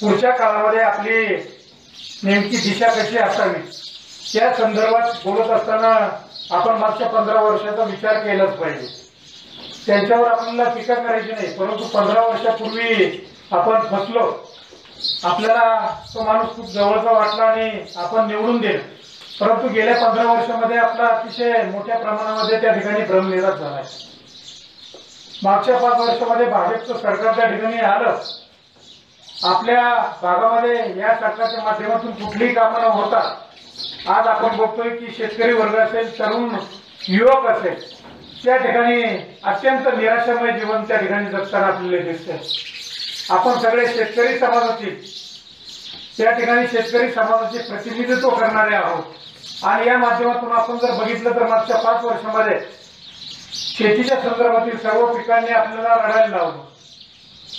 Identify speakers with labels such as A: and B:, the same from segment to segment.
A: पुढच्या काळामध्ये आपली नेमकी दिशा कशी असावी? त्या संदर्भात बोलत असताना आपण मागच्या पंधरा वर्षाचा विचार केलाच पाहिजे. त्यांच्यावर आपल्याला टीका करायची नाही परंतु पंधरा वर्षापूर्वी आपण फसलो. आपल्याला तो माणूस खूप जवळचा वाटला आणि आपण निवडून दिलं. परंतु गेल्या पंधरा वर्षामध्ये आपला अतिशय मोठ्या प्रमाणामध्ये त्या ठिकाणी भ्रमनिराश आहे. मागच्या पाच वर्षामध्ये भाजपचं सरकार त्या ठिकाणी आलं. आपल्या भागामध्ये या सरकारच्या माध्यमातून कुठलीही कामं न होता आज आपण बघतोय की शेतकरी वर्ग असेल तरुण युवक असेल त्या ठिकाणी अत्यंत निराशामय जीवन त्या ठिकाणी जगताना आपल्याला दिसतंय. आपण सगळे शेतकरी समाजाची त्या ठिकाणी शेतकरी समाजाचे प्रतिनिधित्व करणारे आहोत. आणि या माध्यमातून आपण जर बघितलं तर मागच्या पाच वर्षामध्ये शेतीच्या संदर्भातील सर्व पिकांनी आपल्याला रडायला लावलं.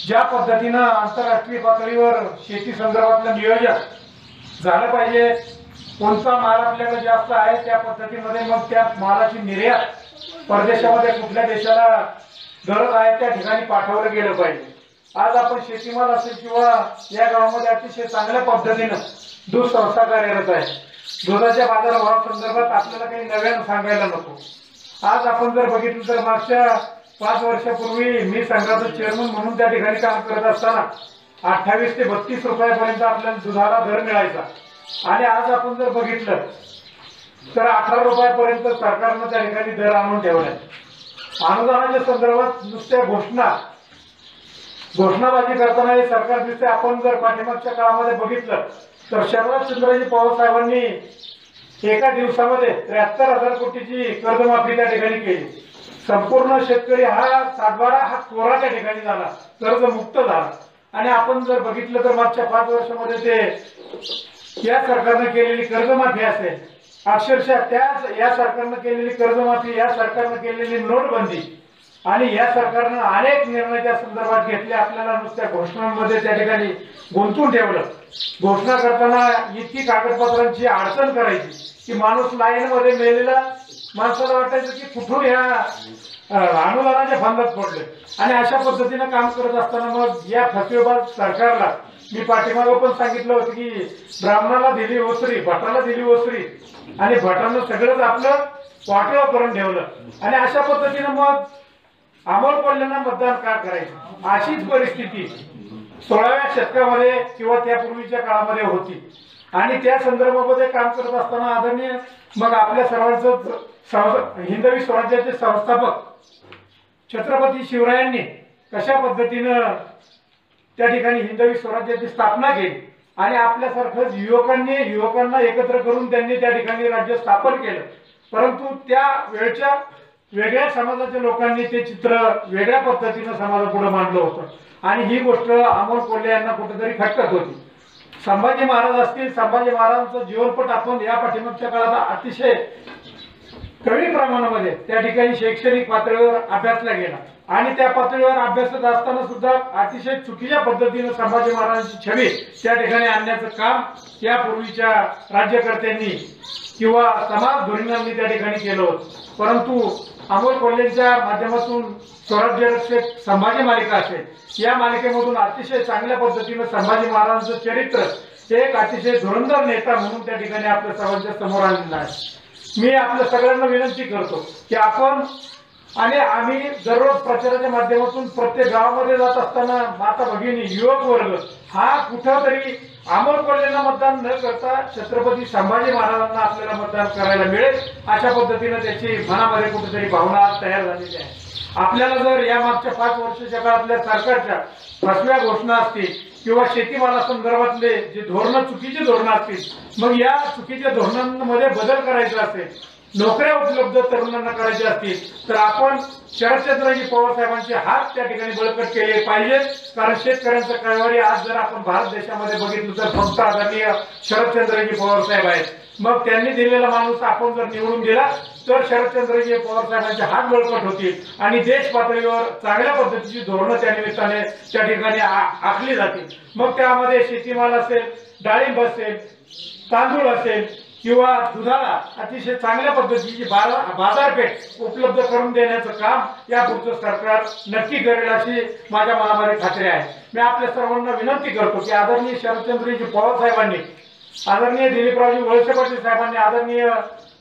A: ज्या पद्धतीनं आंतरराष्ट्रीय पातळीवर शेती संदर्भातलं नियोजन झालं पाहिजे कोणता माल आपल्याकडे जास्त आहे त्या पद्धतीमध्ये मग त्या मालाची निर्यात परदेशामध्ये कुठल्या देशाला गरज आहे त्या ठिकाणी पाठवलं गेलं पाहिजे. आज आपण शेतीमाल असेल किंवा या गावामध्ये अतिशय चांगल्या पद्धतीनं दूध संस्था कार्यरत आहे. दुधाच्या बाजारभावासंदर्भात आपल्याला काही नव्यानं सांगायला नको. आज आपण जर बघितलं तर मागच्या पाच वर्षापूर्वी मी संघाचं चेअरमन म्हणून त्या ठिकाणी काम करत असताना अठ्ठावीस ते बत्तीस रुपयापर्यंत आपल्याला दुधाला दर मिळायचा. आणि आज आपण जर बघितलं तर अठरा रुपयापर्यंत सरकारनं त्या ठिकाणी दर आणून ठेवलाय. अनुदानाच्या संदर्भात नुसत्या घोषणा घोषणाबाजी करताना हे सरकार दिसते आपण जर पाठीमागच्या काळामध्ये बघितलं तर शरदचंद्रजी पवार साहेबांनी एका दिवसामध्ये त्र्याहत्तर हजार कोटीची कर्जमाफी त्या ठिकाणी केली. संपूर्ण शेतकरी हा सातबारा हा कोरा त्या ठिकाणी झाला कर्जमुक्त झाला. आणि आपण जर बघितलं तर मागच्या पाच वर्षामध्ये ते या सरकारनं केलेली कर्जमाफी असेल अक्षरशः त्या या सरकारनं केलेली कर्जमाफी या सरकारनं केलेली नोटबंदी आणि या सरकारनं अनेक निर्णय त्या संदर्भात घेतले आपल्याला नुसत्या घोषणांमध्ये त्या ठिकाणी गुंतून ठेवलं. घोषणा करताना इतकी कागदपत्रांची अडचण करायची. की माणूस लाईन मध्ये मेलेला माणसाला वाटायचं की कुठून ह्या अं, अनुदानाच्या फंदात पडले. आणि अशा पद्धतीनं काम करत असताना मग या फसवेबाज सरकारला मी पाठीमागं पण सांगितलं होतं की ब्राह्मणाला दिली ओसरी भटाला दिली ओसरी. आणि भटानं सगळंच आपलं वाटोळं करून ठेवलं. आणि अशा पद्धतीनं मग अमोल कोल्ह्यांना मतदान का करायचं? अशीच परिस्थिती सोळाव्या शतकामध्ये किंवा त्यापूर्वीच्या काळामध्ये होती. आणि त्या संदर्भामध्ये काम करत असताना आदरणीय मग आपल्या सर्वांचं हिंदवी स्वराज्याचे संस्थापक छत्रपती शिवरायांनी कशा पद्धतीनं त्या ठिकाणी हिंदवी स्वराज्याची स्थापना केली? आणि आपल्यासारखंच युवकांनी युवकांना एकत्र करून त्यांनी त्या ठिकाणी राज्य स्थापन केलं. परंतु त्या वेळच्या वेगळ्या समाजाच्या लोकांनी ते चित्र वेगळ्या पद्धतीनं समाजापुढे मांडलं होतं. आणि ही गोष्ट अमोल कोल्हे यांना कुठेतरी खटकत होती. संभाजी महाराज असतील संभाजी महाराजांचं जीवनपट आपण या पाठिंबाच्या काळात अतिशय कमी प्रमाणामध्ये त्या ठिकाणी शैक्षणिक पातळीवर अभ्यासला गेला. आणि त्या पातळीवर अभ्यासत असताना सुद्धा अतिशय चुकीच्या पद्धतीनं संभाजी महाराजांची छबी त्या ठिकाणी आणण्याचं काम यापूर्वीच्या राज्यकर्त्यांनी किंवा समाज धोरणांनी त्या ठिकाणी केलं होतं. परंतु अमोल कॉलेजच्या माध्यमातून स्वराज्य रक्षक संभाजी मालिका असेल. या मालिकेमधून अतिशय चांगल्या पद्धतीनं संभाजी महाराजांचं चरित्र एक अतिशय धुरंधर नेता म्हणून त्या ठिकाणी आपल्या सर्वांच्या समोर आलेलं आहे. मी आपल्या सगळ्यांना विनंती करतो की आपण आणि आम्ही दररोज प्रचाराच्या माध्यमातून प्रत्येक गावामध्ये जात असताना माता भगिनी युवक वर्ग हा कुठंतरी अमोल कोल्हेंना मतदान न करता छत्रपती संभाजी महाराजांना आपल्याला मतदान करायला मिळेल अशा पद्धतीनं त्याची मनामध्ये कुठेतरी भावना तयार झालेली आहे. आपल्याला जर या मागच्या पाच वर्षाच्या काळातल्या सरकारच्या फसव्या घोषणा असतील किंवा शेतीमाला संदर्भातले जे धोरणं चुकीची धोरणं असतील मग या चुकीच्या धोरणांमध्ये बदल करायचा असेल नोकऱ्या उपलब्ध तरुणांना करायच्या असतील तर आपण शरदचंद्रजी पवार साहेबांचे हात त्या ठिकाणी बळकट केले पाहिजेत कारण शेतकऱ्यांचं कारवारी आज जर आपण भारत देशामध्ये बघितलं तर फक्त आदरणीय शरदचंद्रजी पवार साहेब आहेत. मग त्यांनी दिलेला माणूस आपण जर निवडून दिला तर शरदचंद्रजी पवार साहेबांचे हात बळकट होतील. आणि देश पातळीवर चांगल्या पद्धतीची धोरणं त्या निमित्ताने त्या ठिकाणी आखली जातील. मग त्यामध्ये शेतीमाल असेल डाळिंब असेल तांदूळ असेल किंवा दुधाला अतिशय चांगल्या पद्धतीची बाजारपेठ उपलब्ध करून देण्याचं काम या पुढचं सरकार नक्की करेल अशी माझ्या मनामध्ये खात्री आहे. मी आपल्या सर्वांना विनंती करतो की आदरणीय शरदचंद्रजी पवार साहेबांनी आदरणीय दिलीपरावजी वळसे पाटील साहेबांनी आदरणीय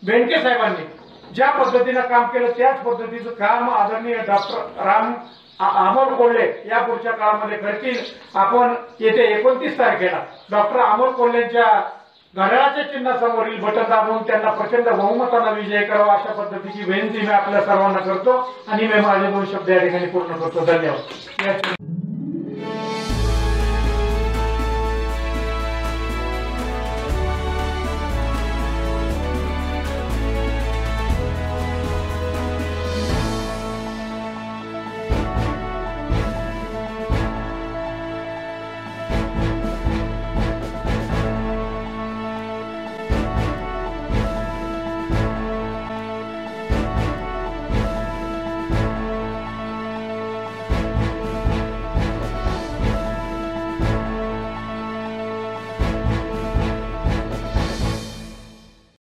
A: बेंडके साहेबांनी ज्या पद्धतीनं काम केलं त्याच पद्धतीचं काम आदरणीय डॉक्टर राम अमोल कोल्हे या पुढच्या काळामध्ये करतील. आपण येत्या एकोणतीस तारखेला डॉक्टर अमोल कोल्हेंच्या घड्याळाच्या चिन्हासमोरील बटन दाबून त्यांना प्रचंड बहुमतानं विजय करावा अशा पद्धतीची विनंती मी आपल्या सर्वांना करतो आणि मी माझे दोन शब्द या ठिकाणी पूर्ण करतो. धन्यवाद.